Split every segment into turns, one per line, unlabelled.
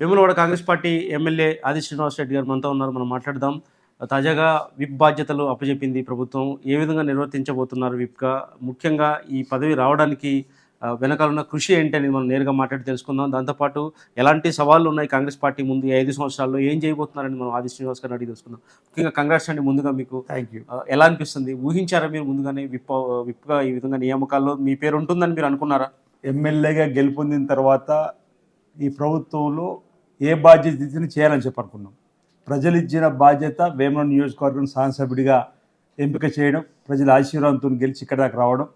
Vemulawada Congress party MLA ఆది శ్రీనివాస్ రెడ్డి గారు మనతో ఉన్నారు. మనం మాట్లాడదాం. తాజాగా విప్ బాధ్యతలు అప్పచెప్పింది ప్రభుత్వం. ఏ విధంగా నిర్వర్తించబోతున్నారు విప్గా ముఖ్యంగా ఈ పదవి రావడానికి ఆ, వెనకాల ఉన్న కృషి ఏంటి అనేది మనం నేరుగా మాట్లాడి తెలుసుకుందాం. దాంతోపాటు ఎలాంటి సవాళ్ళు ఉన్నాయి కాంగ్రెస్ పార్టీ ముందు ఐదు సంవత్సరాల్లో? ఏం చేయబోతున్నారని మనం ఆది శ్రీనివాస్ గారిని అడిగి తెలుసుకుందాం. ముఖ్యంగా కంగ్రాట్స్ అండి ముందుగా మీకు.
థ్యాంక్ యూ
ఎలా అనిపిస్తుంది? ఊహించారా మీరు ముందుగానే విప్ విప్గా ఈ విధంగా నియామకాల్లో మీ పేరు ఉంటుందని మీరు అనుకున్నారా?
ఎమ్మెల్యేగా గెలుపొందిన తర్వాత ఈ ప్రభుత్వంలో ఏ బాధ్యత ఇచ్చినా చేయాలని చెప్పి అనుకున్నాం. ప్రజలు ఇచ్చిన బాధ్యత వేమన నియోజకవర్గం శాసనసభ్యుడిగా ఎంపిక చేయడం ప్రజల ఆశీర్వాదంతో గెలిచి ఇక్కడ దాకా రావడం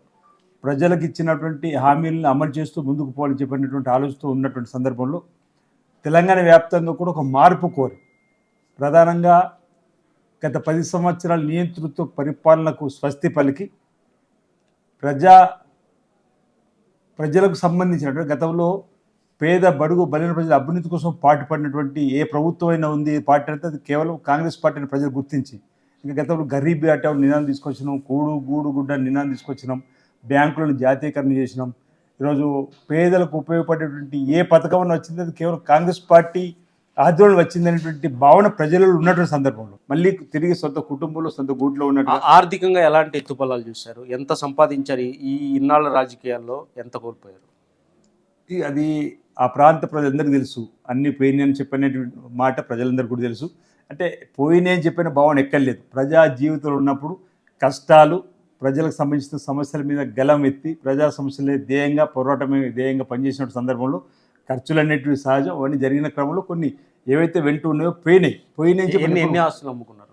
ప్రజలకు ఇచ్చినటువంటి హామీలను అమలు చేస్తూ ముందుకు పోవాలని చెప్పినటువంటి ఆలోచిస్తూ ఉన్నటువంటి సందర్భంలో తెలంగాణ వ్యాప్తంగా కూడా ఒక మార్పు కోరి ప్రధానంగా గత పది సంవత్సరాల నియంతృత్వ పరిపాలనకు స్వస్తి పలికి ప్రజా ప్రజలకు సంబంధించినటువంటి గతంలో పేద బడుగు బలిన ప్రజల అభ్యున్నతి కోసం పాటుపడినటువంటి ఏ ప్రభుత్వం అయినా ఉంది పార్టీ అయితే అది కేవలం కాంగ్రెస్ పార్టీని ప్రజలు గుర్తించి. ఇంకా గతంలో గరీబీ అట్ట నినాదం తీసుకొచ్చినాం కూడు గూడు గుడ్డ నినాదం తీసుకొచ్చినాం బ్యాంకులను జాతీయకరణ చేసినాం. ఈరోజు పేదలకు ఉపయోగపడేటువంటి ఏ పథకం వచ్చింది అది కేవలం కాంగ్రెస్ పార్టీ ఆధ్వర్యంలో వచ్చిందనేటువంటి భావన ప్రజలలో ఉన్నటువంటి సందర్భంలో. మళ్ళీ తిరిగి సొంత కుటుంబంలో సొంత గూట్లో ఉన్నట్టు
ఆర్థికంగా ఎలాంటి ఎత్తుపల్లాలు చూశారు? ఎంత సంపాదించారు? ఈ- ఇన్నాళ్ళ రాజకీయాల్లో ఎంత కోల్పోయారు?
అది ఆ ప్రాంత ప్రజలందరికీ తెలుసు. అన్ని పోయినాయి అని చెప్పినటువంటి మాట ప్రజలందరికీ కూడా తెలుసు. అంటే పోయినాయి అని చెప్పిన భావన ఎక్కర్లేదు ప్రజా జీవితంలో ఉన్నప్పుడు కష్టాలు ప్రజలకు సంబంధించిన సమస్యల మీద గలం ఎత్తి ప్రజా సమస్యలే ధ్యేయంగా పోరాటమే ధ్యేయంగా పనిచేసిన సందర్భంలో ఖర్చులు అనేటివి సహజం అవన్నీ జరిగిన క్రమంలో కొన్ని ఏవైతే వెంటూ ఉన్నాయో పోయినాయి. పోయినాయి
ఎన్ని ఆస్తులు అమ్ముకున్నారు?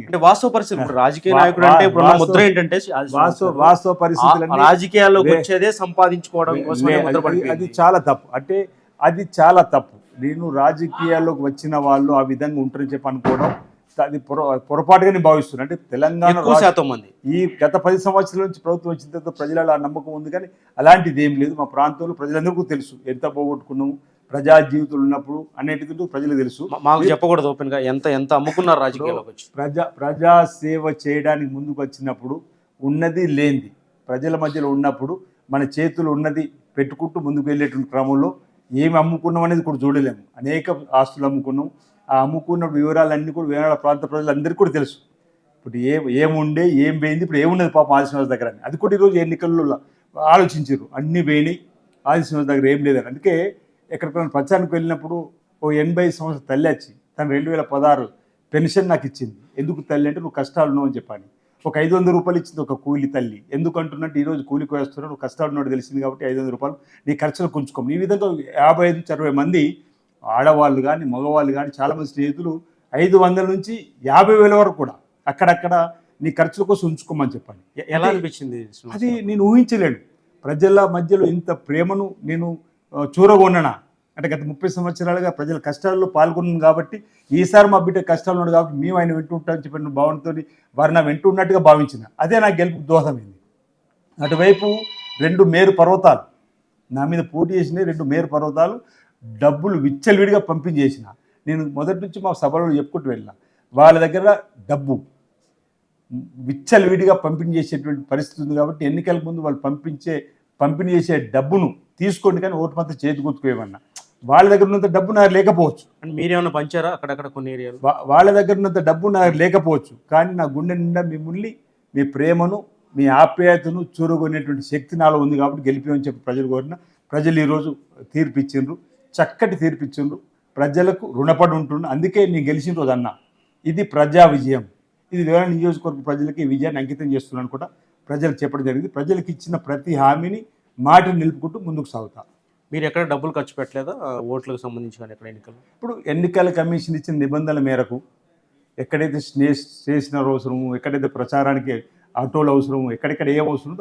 అంటే వాస్తవ పరిస్థితి ఇప్పుడు రాజకీయ నాయకుడు అంటే ఇప్పుడు ముద్ర ఏంటంటే
వాస్తవ వాస్తవ
ఆ
పరిస్థితులన్నీ
రాజకీయాల్లోకి వచ్చేదే సంపాదించుకోవడం కోసం
అది- చాలా తప్పు. అంటే అది చాలా తప్పు. నేను రాజకీయాల్లోకి వచ్చిన వాళ్ళు ఆ విధంగా ఉంటారని చెప్పి అనుకోవడం అది పొర పొరపాటుగా నేను భావిస్తున్నాను అంటే తెలంగాణ
శాతం మంది.
ఈ గత పది సంవత్సరాల నుంచి ప్రభుత్వం వచ్చిన తర్వాత ప్రజలలో ఆ నమ్మకం ఉంది కానీ అలాంటిది ఏం లేదు. మా ప్రాంతంలో ప్రజలందరికీ తెలుసు. ఎంత పోగొట్టుకున్నాము ప్రజా జీవితంలో ఉన్నప్పుడు అనేటిది ప్రజలకు తెలుసు.
మాకు చెప్పకూడదు ఓపెన్గా ఎంత ఎంత అమ్ముకున్నారు రాజకీయాల్లోకి వచ్చి?
ప్రజా ప్రజా సేవ చేయడానికి ముందుకు వచ్చినప్పుడు ఉన్నది లేనిది. ప్రజల మధ్యలో ఉన్నప్పుడు మన చేతులు ఉన్నది పెట్టుకుంటూ ముందుకు వెళ్ళేటువంటి క్రమంలో ఏమి అమ్ముకున్నాం అనేది కూడా చూడలేము. అనేక ఆస్తులు అమ్ముకున్నాం. ఆ అమ్ముకున్న వివరాలన్నీ కూడా వేరే ప్రాంత ప్రజలందరికీ కూడా తెలుసు. ఇప్పుడు ఏ ఏముండే ఏం పోయింది ఇప్పుడు ఏమున్నది పాపం ఆదిశ్రీనివాస్ దగ్గర అని. అది కూడా ఈరోజు ఎన్నికల్లో ఆలోచించారు. అన్నీ పోయినాయి. ఆదిశ్రీనివాస్ దగ్గర ఏం లేదని. అందుకే ఎక్కడికైనా ప్రచారానికి వెళ్ళినప్పుడు ఓ ఎనభై సంవత్సరాల తల్లి వచ్చి తను రెండు వేల పదహారు పెన్షన్ నాకు ఇచ్చింది. ఎందుకు తల్లి అంటే నువ్వు కష్టాలు ఉన్నావు అని చెప్పాను. ఒక ఐదు వందల రూపాయలు ఇచ్చింది ఒక కూలి తల్లి. ఎందుకు అంటున్నట్టు ఈరోజు కూలికి వేస్తున్నాడు నువ్వు కష్టాలు ఉన్నాడు తెలిసింది కాబట్టి ఐదు వందల రూపాయలు నీ ఖర్చులు కొంచుకోము ఈ విధంగా యాభై ఐదు నుంచి అరవై మంది ఆడవాళ్ళు కానీ మగవాళ్ళు కానీ చాలామంది స్నేహితులు ఐదు వందల నుంచి యాభై వేల వరకు కూడా అక్కడక్కడ నీ ఖర్చుల కోసం ఉంచుకోమని చెప్పాను.
ఎలా అనిపించింది
అది? నేను ఊహించలేను. ప్రజల మధ్యలో ఇంత ప్రేమను నేను చూరగొండన అంటే గత ముప్పై సంవత్సరాలుగా ప్రజల కష్టాల్లో పాల్గొన్నాను కాబట్టి ఈసారి మా బిడ్డ కష్టాలు ఉన్నాడు కాబట్టి మేము ఆయన వెంట ఉంటామని చెప్పిన భావనతో వారు నా వింటున్నట్టుగా భావించిన. అదే నా గెలుపు దోహదమైంది. అటువైపు రెండు మేరు పర్వతాలు. నా మీద పోటీ చేసిన రెండు మేరు పర్వతాలు. డబ్బులు విచ్చలవిడిగా పంపించేసిన నేను మొదటి నుంచి మా సభలో చెప్పుకుంటూ వెళ్ళిన. వాళ్ళ దగ్గర డబ్బు విచ్చలవిడిగా పంపిణీ చేసేటువంటి పరిస్థితి ఉంది కాబట్టి ఎన్నికల ముందు వాళ్ళు పంపించే పంపిణీ చేసే డబ్బును తీసుకోండి కానీ ఓటు మాత్రం చేతి గుర్తుకోమన్నా వాళ్ళ దగ్గర ఉన్నంత డబ్బు నాకు లేకపోవచ్చు.
అంటే మీరేమైనా పంచారా? అక్కడక్కడ కొన్ని ఏరియాలు.
వాళ్ళ దగ్గర ఉన్నంత డబ్బు నాకు లేకపోవచ్చు. కానీ నా గుండె నిండా మిమ్మల్ని మీ ప్రేమను మీ ఆప్యాయతను చూరగొనేటువంటి శక్తి నాలో ఉంది కాబట్టి గెలిపామని చెప్పి ప్రజలు కోరిన ప్రజలు ఈరోజు తీర్పు ఇచ్చిండ్రు. చక్కటి తీర్పు ఇచ్చిండ్రు. ప్రజలకు రుణపడి ఉంటుండ్రు. అందుకే నేను గెలిచిన రోజు అన్నా. ఇది ప్రజా విజయం. ఇది వేరే నియోజకవర్గ ప్రజలకి విజయాన్ని అంకితం చేస్తున్నాను కూడా. ప్రజలకు చెప్పడం జరిగింది. ప్రజలకు ఇచ్చిన ప్రతి హామీని మాటను నిలుపుకుంటూ ముందుకు సాగుతా.
మీరు ఎక్కడ డబ్బులు ఖర్చు పెట్టలేదా? ఓట్లకు సంబంధించి కానీ ఎక్కడ ఎన్నికలు?
ఇప్పుడు ఎన్నికల కమిషన్ ఇచ్చిన నిబంధనల మేరకు ఎక్కడైతే స్నే స్టేషనర్ అవసరము ఎక్కడైతే ప్రచారానికి ఆటోలు అవసరము ఎక్కడెక్కడ ఏం అవసరం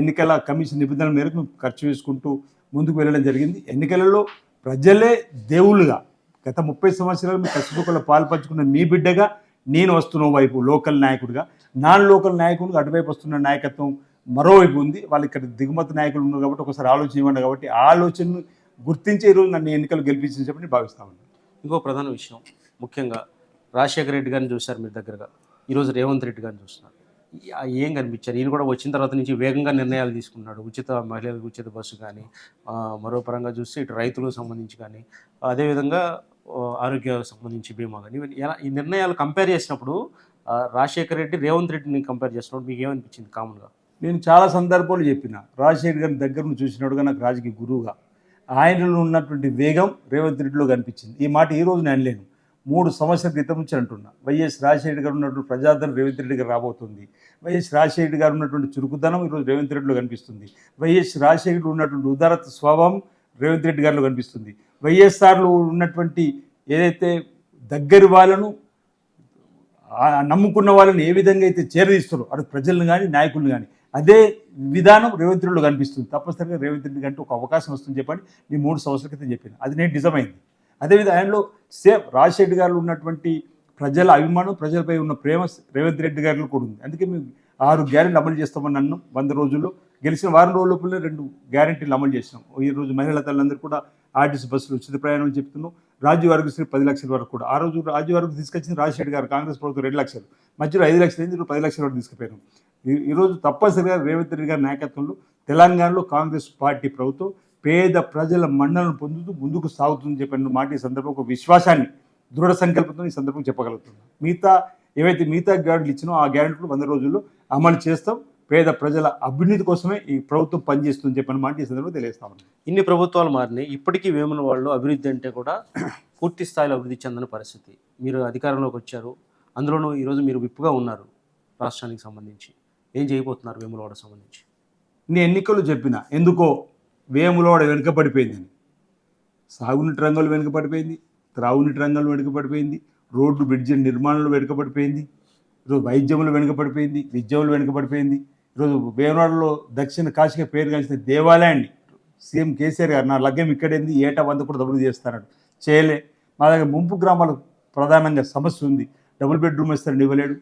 ఎన్నికల కమిషన్ నిబంధనల మేరకు మేము ఖర్చు వేసుకుంటూ ముందుకు వెళ్ళడం జరిగింది. ఎన్నికలలో ప్రజలే దేవుళ్ళుగా గత ముప్పై సంవత్సరాలు మీ కష్టసుఖంలో పాల్పంచుకున్న మీ బిడ్డగా నేను వస్తున్న వైపు లోకల్ నాయకుడిగా నాన్ లోకల్ నాయకులు అటువైపు వస్తున్న నాయకత్వం మరోవైపు ఉంది. వాళ్ళు ఇక్కడ దిగుమతి నాయకులు ఉన్నారు కాబట్టి ఒకసారి ఆలోచన ఇవ్వండి కాబట్టి ఆలోచనను గుర్తించే ఈరోజు నన్ను ఎన్నికలు గెలిపించని చెప్పి భావిస్తా ఉన్నాను.
ఇంకో ప్రధాన విషయం ముఖ్యంగా రాజశేఖర రెడ్డి గారిని చూశారు మీరు దగ్గరగా. ఈరోజు రేవంత్ రెడ్డి గారిని చూస్తున్నారు. ఏం కనిపించారు? ఈయన కూడా వచ్చిన తర్వాత నుంచి వేగంగా నిర్ణయాలు తీసుకున్నాడు. ఉచిత మహిళలకు ఉచిత బస్సు కానీ మరో పరంగా చూస్తే ఇటు రైతులకు సంబంధించి కానీ అదేవిధంగా ఆరోగ్య సంబంధించి బీమా కానీ ఈ నిర్ణయాలు కంపేర్ చేసినప్పుడు రాజశేఖర్ రెడ్డి రేవంత్ రెడ్డిని కంపేర్ చేస్తున్నాడు మీకు ఏమనిపించింది కామన్గా?
నేను చాలా సందర్భాలు చెప్పిన. రాజశేఖర్ గారి దగ్గర నుంచి చూసినట్టుగా నాకు రాజకీయ గురువుగా. ఆయనలో ఉన్నటువంటి వేగం రేవంత్ రెడ్డిలో కనిపించింది. ఈ మాట ఈ రోజు నేను లేను మూడు సంవత్సరాల క్రితం నుంచి అంటున్నా. వైఎస్ రాజశేఖర్ గారు ఉన్నటువంటి ప్రజాదరణ రేవంత్ రెడ్డి గారు రాబోతుంది. వైఎస్ రాజశేఖర్ గారు ఉన్నటువంటి చురుకుదనం ఈరోజు రేవంత్ రెడ్డిలో కనిపిస్తుంది. వైఎస్ రాజశేఖర్ ఉన్నటువంటి ఉదారత స్వభావం రేవంత్ రెడ్డి గారిలో కనిపిస్తుంది. వైఎస్ఆర్లో ఉన్నటువంటి ఏదైతే దగ్గరి వాళ్ళను నమ్ముకున్న వాళ్ళని ఏ విధంగా అయితే చేరదీస్తారో అటు ప్రజలను కానీ నాయకులను కానీ అదే విధానం రేవంత్ రెడ్డిలో కనిపిస్తుంది. తప్పనిసరిగా రేవంత్ రెడ్డి కంటే ఒక అవకాశం వస్తుంది చెప్పండి. నేను మూడు సంవత్సరాల క్రితం చెప్పాను. అది నేను నిజమైంది. అదేవిధంగా ఆయనలో సేమ్ రాజశేఖర్ గారు ఉన్నటువంటి ప్రజల అభిమానం ప్రజలపై ఉన్న ప్రేమ రేవంత్ రెడ్డి గారిలో కూడా ఉంది. అందుకే మేము ఆరు గ్యారెంటీలు అమలు చేస్తామని నన్ను వంద రోజుల్లో. గెలిచిన వారం రోజుల లోపలే రెండు గ్యారెంటీలు అమలు చేసినాం. ఈ రోజు మహిళా తల్లందరూ కూడా ఆర్టీసీ బస్సులు ఉచిత ప్రయాణం అని చెప్తున్నాం రాజీవ్ ఆరోగ్యశ్రీ పది లక్షల వరకు కూడా. ఆ రోజు రాజీవ్ ఆరోగ్య తీసుకొచ్చింది రాజశేఖర్ గారు కాంగ్రెస్ ప్రభుత్వం రెండు లక్షలు. మధ్యలో ఐదు లక్షలు అయింది పది లక్షల వరకు తీసుకుపోయాను ఈరోజు తప్పనిసరిగా రేవంత్ రెడ్డి గారి నాయకత్వంలో తెలంగాణలో కాంగ్రెస్ పార్టీ ప్రభుత్వం పేద ప్రజల మన్నలను పొందుతూ ముందుకు సాగుతుందని చెప్పిన మాట ఈ సందర్భం ఒక విశ్వాసాన్ని దృఢ సంకల్పంతో ఈ సందర్భం చెప్పగలుగుతున్నాం మిగతా ఏవైతే మిగతా గ్యారెంట్లు ఇచ్చినో ఆ గ్యారెంట్లు వంద రోజుల్లో అమలు చేస్తాం. పేద ప్రజల అభ్యున్నతి కోసమే ఈ ప్రభుత్వం పనిచేస్తుందని చెప్పిన మాట ఈ సందర్భంగా తెలియస్తామని
ఇన్ని ప్రభుత్వాలు మారినాయి. ఇప్పటికీ వేముల వాళ్ళు అభివృద్ధి అంటే కూడా పూర్తి స్థాయిలో అభివృద్ధి చెందని పరిస్థితి. మీరు అధికారంలోకి వచ్చారు. అందులోనూ ఈరోజు మీరు విప్పుగా ఉన్నారు రాష్ట్రానికి సంబంధించి. ఏం చేయబోతున్నారు వేములవాడ సంబంధించి?
నేను ఎన్నికలు చెప్పిన ఎందుకో వేములవాడ వెనుకబడిపోయిందని సాగునీటి రంగంలో వెనుకబడిపోయింది. త్రాగునీటి రంగంలో వెనుకబడిపోయింది. రోడ్డు బ్రిడ్జి నిర్మాణంలో వెనుకబడిపోయింది. వైద్యంలో వెనుకబడిపోయింది. విద్యంలో వెనుకబడిపోయింది. ఈరోజు వేమనాడులో దక్షిణ కాశీగా పేరు కాల్చిన దేవాలయాన్ని సీఎం కేసీఆర్ గారు నా లగ్గం ఇక్కడేంది ఏటా వంద కూడా డబ్బులు చేస్తాడు చేయలే. మా దగ్గర ముంపు గ్రామాలకు ప్రధానంగా సమస్య ఉంది. డబుల్ బెడ్రూమ్ ఇస్తారని ఇవ్వలేడు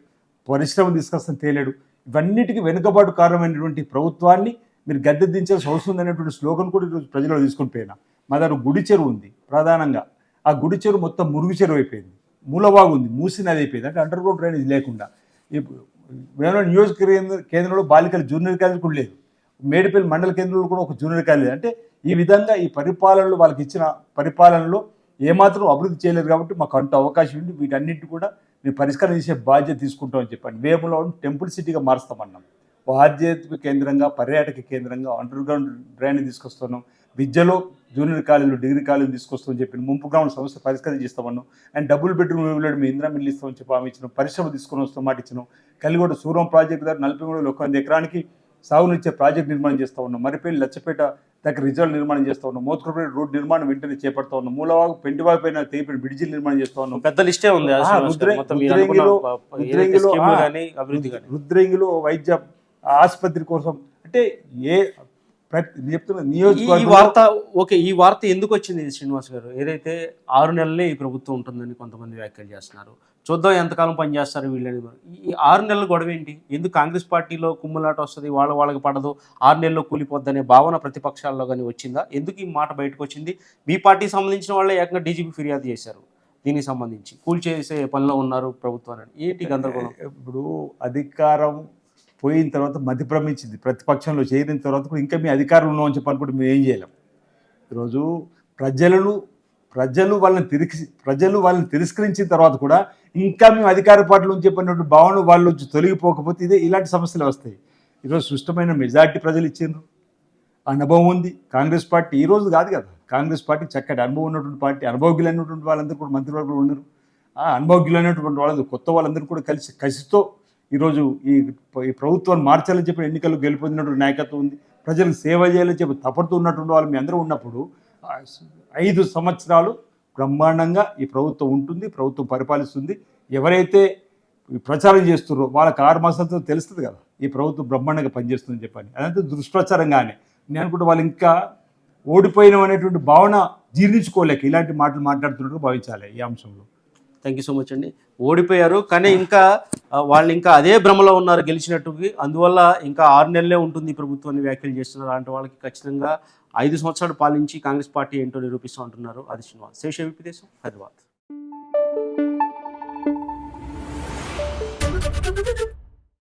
పరిశ్రమ తీసుకొస్తాను తేలేడు. ఇవన్నిటికీ వెనుకబాటు కారణమైనటువంటి ప్రభుత్వాన్ని మీరు గద్దె దించాల్సి అవసరం అనేటువంటి స్లోగన్ కూడా ఈరోజు ప్రజల్లో తీసుకొని పోయినా. మా దగ్గర గుడి చెరువు ఉంది ప్రధానంగా. ఆ గుడి చెరువు మొత్తం మురుగు చెరువు అయిపోయింది. మూలవాగు ఉంది మూసి నది అయిపోయింది. అంటే అండర్ గ్రౌండ్ డ్రైనేజ్ లేకుండా ఇప్పుడు నియోజక కేంద్ర కేంద్రంలో బాలికల జూనియర్ కాలేజ్ కూడా లేదు మేడిపల్లి మండల కేంద్రంలో కూడా ఒక జూనియర్ కాలేజ్ అంటే ఈ విధంగా ఈ పరిపాలనలో వాళ్ళకి ఇచ్చిన పరిపాలనలో ఏమాత్రం అభివృద్ధి చేయలేదు కాబట్టి మాకు అంత అవకాశం ఉంది. వీటన్నింటి కూడా మేము పరిష్కారం చేసే బాధ్యత తీసుకుంటామని చెప్పండి. వేములో టెంపుల్ సిటీగా మారుస్తామన్నాం. ఆధ్యాత్మిక కేంద్రంగా పర్యాటక కేంద్రంగా అండర్ గ్రౌండ్ డ్రైన్ తీసుకొస్తున్నాం. విద్యలో జూనియర్ కాలేజీలు డిగ్రీ కాలేజీలు తీసుకొస్తామని చెప్పి ముంపు గ్రౌండ్ సమస్య పరిష్కారం చేస్తామన్నాం. అండ్ డబుల్ బెడ్రూమ్ ఇవ్వలేడు మీ ఇందిరా మిల్లు ఇస్తామని చెప్పి హామీ ఇచ్చినాం. పరిశ్రమ తీసుకొని వస్తాం మాట ఇచ్చినాం. కలిగొడ సూరం ప్రాజెక్టు దగ్గర నలభై మూడు ఒక వంద ఎకరానికి సాగునిచ్చే ప్రాజెక్ట్ నిర్మాణం చేస్తూ ఉన్నాం. మరిపల్లి లచ్చపేట దగ్గర రిజర్వ్ నిర్మాణం చేస్తూ ఉన్నాం. మోత్కూరుపేట రోడ్ నిర్మాణం వెంటనే చేపడతా ఉన్నాం. మూలవాగు పెంటివాగు పైన తెగిపోయిన బ్రిడ్జిలు నిర్మాణం చేస్తూ ఉన్నాం.
పెద్ద లిస్టే ఉంది.
రుద్రేంగిలో- వైద్య ఆసుపత్రి కోసం అంటే ఏ
ఈ- వార్త ఓకే ఈ వార్త ఎందుకు వచ్చింది శ్రీనివాస్ గారు? ఏదైతే ఆరు నెలలే ఈ ప్రభుత్వం ఉంటుందని కొంతమంది వ్యాఖ్యలు చేస్తున్నారు. చూద్దాం ఎంతకాలం పనిచేస్తారు వీళ్ళని. ఈ ఆరు నెలల గొడవ ఏంటి? ఎందుకు కాంగ్రెస్ పార్టీలో కుమ్ములాట వస్తుంది వాళ్ళ వాళ్ళకి పడదు ఆరు నెలల్లో కూలిపోద్దనే భావన ప్రతిపక్షాల్లో కానీ వచ్చిందా? ఎందుకు ఈ మాట బయటకు వచ్చింది? మీ పార్టీకి సంబంధించిన వాళ్ళే ఏకంగా డీజీపీ ఫిర్యాదు చేశారు దీనికి సంబంధించి. కూల్ చేసే పనిలో ఉన్నారు ప్రభుత్వాన్ని ఏంటి గందరగోళం?
ఇప్పుడు అధికారం పోయిన తర్వాత మతిభ్రమించింది. ప్రతిపక్షంలో చేరిన తర్వాత కూడా ఇంకా మీ అధికారులు ఉన్నామని చెప్పి అనుకుంటే మేము ఏం చేయలేం. ఈరోజు ప్రజలను ప్రజలు వాళ్ళని తిరిగి ప్రజలు వాళ్ళని తిరస్కరించిన తర్వాత కూడా ఇంకా మేము అధికార పార్టీలో చెప్పినటువంటి భావన వాళ్ళు వచ్చి తొలగిపోకపోతే ఇదే ఇలాంటి సమస్యలు వస్తాయి. ఈరోజు సుష్టమైన మెజార్టీ ప్రజలు ఇచ్చిండ్రు. అనుభవం ఉంది. కాంగ్రెస్ పార్టీ ఈ రోజు కాదు కదా. కాంగ్రెస్ పార్టీ చక్కటి అనుభవం ఉన్నటువంటి పార్టీ అనుభవజ్ఞులైనటువంటి వాళ్ళందరూ కూడా మంత్రివర్గంలో ఉన్నారు. ఆ అనుభవజ్ఞులైనటువంటి వాళ్ళందరూ కొత్త వాళ్ళందరూ కూడా కలిసి కసితో ఈరోజు ఈ ఈ ప్రభుత్వాన్ని మార్చాలని చెప్పి ఎన్నికల్లో గెలుపొందినటువంటి నాయకత్వం ఉంది. ప్రజలకు సేవ చేయాలని చెప్పి తపడుతూ ఉన్నటువంటి వాళ్ళు మీ అందరూ ఉన్నప్పుడు ఐదు సంవత్సరాలు బ్రహ్మాండంగా ఈ ప్రభుత్వం ఉంటుంది ప్రభుత్వం పరిపాలిస్తుంది. ఎవరైతే ప్రచారం చేస్తున్నారో వాళ్ళకి ఆరు మాసాలతో తెలుస్తుంది కదా ఈ ప్రభుత్వం బ్రహ్మాండంగా పనిచేస్తుందని చెప్పని. అదంతా దుష్ప్రచారంగానే. నేను అనుకుంటే వాళ్ళు ఇంకా ఓడిపోయినాం అనేటువంటి భావన జీర్ణించుకోలేక ఇలాంటి మాటలు మాట్లాడుతున్నట్టు భావించాలి ఈ అంశంలో.
థ్యాంక్ యూ సో మచ్ అండి. ఓడిపోయారు. కానీ ఇంకా వాళ్ళు ఇంకా అదే భ్రమలో ఉన్నారు గెలిచినట్టు. అందువల్ల ఇంకా ఆరు నెలలే ఉంటుంది ప్రభుత్వాన్ని వ్యాఖ్యలు చేస్తున్నారు అలాంటి వాళ్ళకి ఖచ్చితంగా ఐదు సంవత్సరాలు పాలించి కాంగ్రెస్ పార్టీ ఏంటో నిరూపిస్తూ ఉంటున్నారు అది శ్రీనివాస్. శేష విపి దేశం హైదరాబాద్.